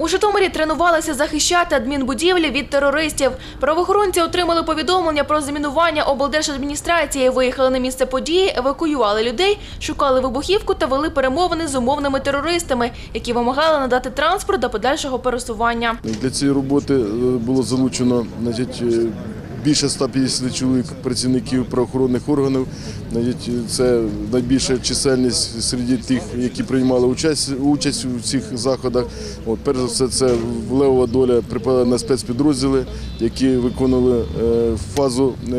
У Житомирі тренувалися захищати адмінбудівлі від терористів. Правоохоронці отримали повідомлення про замінування облдержадміністрації, виїхали на місце події, евакуювали людей, шукали вибухівку та вели перемовини з умовними терористами, які вимагали надати транспорт до подальшого пересування. Для цієї роботи е, було залучено значить, е, більше 150 чоловік працівників правоохоронних органів. Навіть Це найбільша чисельність серед тих, які приймали участь, участь у цих заходах. От, перш за все, це левова доля припала на спецпідрозділи, які виконували е, фазу, е,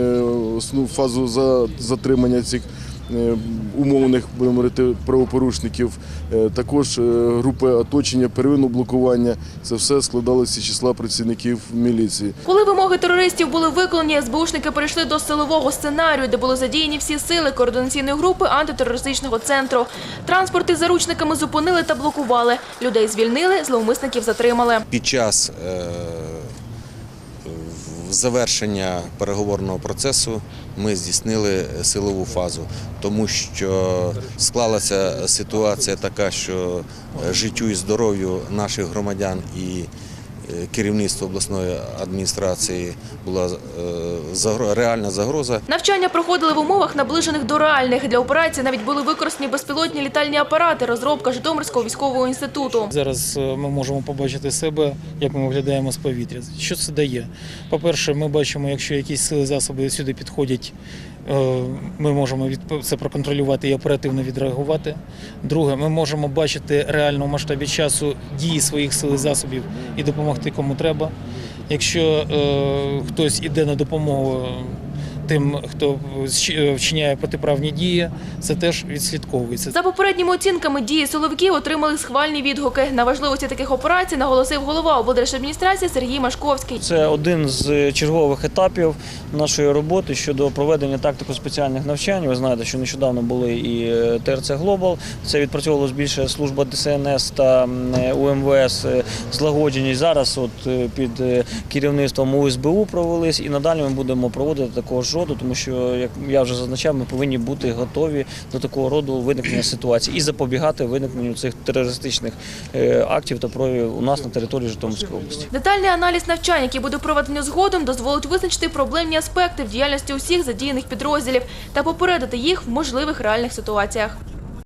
основну фазу за затримання цих е, умовних будемо говорити, правопорушників. Е, Також е, групи оточення, первинного блокування. Це все складалося з числа працівників міліції. Коли вимоги терористів були виконані, СБУшники перейшли до силового сценарію, де були задіяні всі сили координаційної групи антитерористичного центру. Транспорт із заручниками зупинили та блокували. Людей звільнили, зловмисників затримали. Під час е, завершення переговорного процесу ми здійснили силову фазу, тому що склалася ситуація така, що е, життю і здоров'ю наших громадян і керівництва обласної адміністрації була е, реальна загроза. Навчання проходили в умовах, наближених до реальних. Для операції навіть були використані безпілотні літальні апарати, розробка Житомирського військового інституту. Зараз е, ми можемо побачити себе, як ми виглядаємо з повітря. Що це дає? По-перше, ми бачимо, якщо якісь сили засоби сюди підходять, е, ми можемо це проконтролювати і оперативно відреагувати. Друге, ми можемо бачити реально в масштабі часу дії своїх сил і засобів і допомогти кому треба. Якщо е, хтось іде на допомогу тим, хто щ- вчиняє протиправні дії, це теж відслідковується. За попередніми оцінками дії силовиків отримали схвальні відгуки. На важливості таких операцій наголосив голова облдержадміністрації Сергій Машковський. Це один з чергових етапів нашої роботи щодо проведення тактико-спеціальних навчань. Ви знаєте, що нещодавно були і е, ТРЦ Глобал. Це відпрацьовувалось більше служба ДСНС та е, УМВС е, злагоджені. Зараз от е, під е, керівництвом УСБУ провелись і надалі ми будемо проводити такого ж роду, тому що, як я вже зазначав, ми повинні бути готові до такого роду виникнення ситуації і запобігати виникненню цих терористичних е, актів та проявів у нас на території Житомирської області. Детальний аналіз навчань, який буде проведено згодом, дозволить визначити проблемні аспекти в діяльності усіх задіяних підрозділів та попередити їх в можливих реальних ситуаціях.